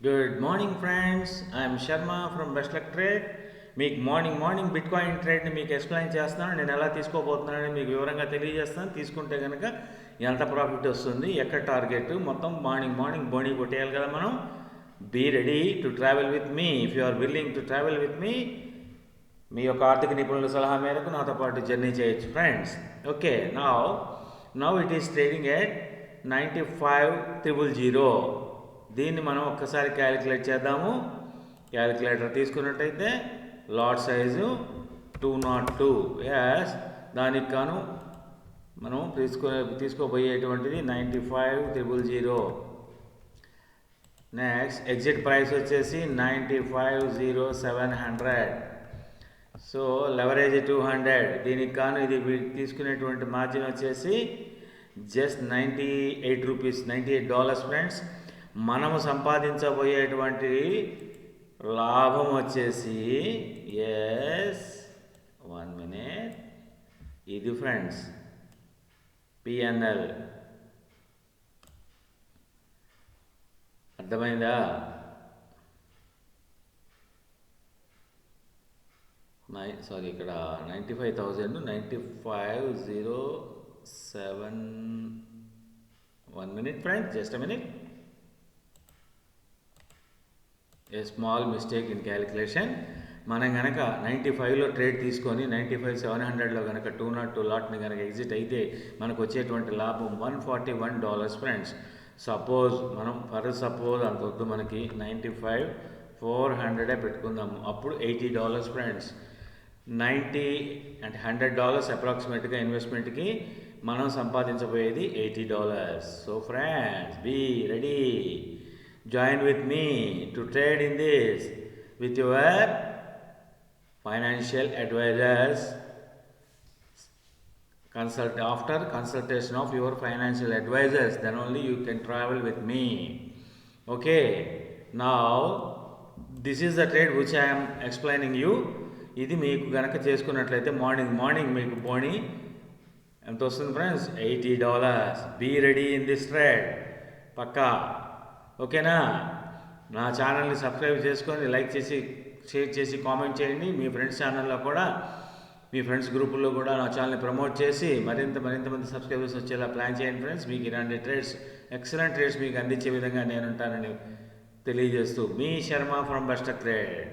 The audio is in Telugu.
Good morning friends I'm Sharma from best luck trade మీకు మార్నింగ్ మార్నింగ్ బిట్ కాయిన్ ట్రేడ్ని మీకు ఎక్స్ప్లెయిన్ చేస్తున్నాను. నేను ఎలా తీసుకోబోతున్నానని మీకు వివరంగా తెలియజేస్తాను. తీసుకుంటే కనుక ఎంత ప్రాఫిట్ వస్తుంది ఎక్కడ టార్గెట్ మొత్తం మార్నింగ్ మార్నింగ్ బోనీ కొట్టేయాలి కదా మనం. Be ready to travel with me if you are willing to travel with me మీ యొక్క ఆర్థిక నిపుణుల సలహా మేరకు నాతో పాటు జర్నీ చేయొచ్చు friends okay now now it is trading at ninety five triple zero దీన్ని మనం ఒక్కసారి క్యాలిక్యులేట్ చేద్దాము. క్యాలిక్యులేటర్ తీసుకున్నట్టయితే lot size two not two. Yes దానికి కాను మనం తీసుకో తీసుకోబోయేటువంటిది ninety five triple zero. Next exit price వచ్చేసి ninety five zero seven hundred. So leverage two hundred దీనికి కాను ఇది తీసుకునేటువంటి మార్జిన్ వచ్చేసి just ninety eight rupees ninety eight dollars friends మనము సంపాదించబోయేటువంటి లాభం వచ్చేసి ఎస్ వన్ మినిట్ ఇది ఫ్రెండ్స్ పిఎన్ఎల్ అర్థమైందా? నై సారీ ఇక్కడ ninety five thousand ninety five zero seven one minute friends just a minute a small mistake in calculation మనం కనుక నైంటీ ఫైవ్లో ట్రేడ్ తీసుకొని నైంటీ ఫైవ్ సెవెన్ హండ్రెడ్లో కనుక టూ నాట్ టూ లాట్ని కనుక ఎగ్జిట్ అయితే మనకు వచ్చేటువంటి లాభం one forty one dollars friends suppose మనం ఫర్ సపోజ్ అంత మనకి నైంటీ ఫైవ్ ఫోర్ హండ్రెడే పెట్టుకుందాము. అప్పుడు ఎయిటీ డాలర్స్ ఫ్రెండ్స్ నైంటీ అంటే హండ్రెడ్ డాలర్స్ అప్రాక్సిమేట్గా ఇన్వెస్ట్మెంట్కి మనం సంపాదించబోయేది eighty dollars so friends be ready join with me to trade in this with your financial advisers consult after consultation of your financial advisors then only you can travel with me okay now this is the trade which i am explaining you ఇది మీకు గనక చేసుకున్నట్లయితే మార్నింగ్ మార్నింగ్ మీకు పోనీ ఎంత వస్తుంది friends eighty dollars be ready in this trade పక్కా ఓకేనా? నా ఛానల్ని సబ్స్క్రైబ్ చేసుకొని లైక్ చేసి షేర్ చేసి కామెంట్ చేయండి. మీ ఫ్రెండ్స్ ఛానల్లో కూడా మీ ఫ్రెండ్స్ గ్రూపుల్లో కూడా నా ఛానల్ని ప్రమోట్ చేసి మరింత మరింత మంది సబ్స్క్రైబర్స్ వచ్చేలా ప్లాన్ చేయండి ఫ్రెండ్స్. మీకు ఇలాంటి ట్రేడ్స్ ఎక్సలెంట్ ట్రేడ్స్ మీకు అందించే విధంగా నేను ఉంటానని తెలియజేస్తూ మీ శర్మ ఫ్రమ్ బెస్ట్ ట్రేడ్.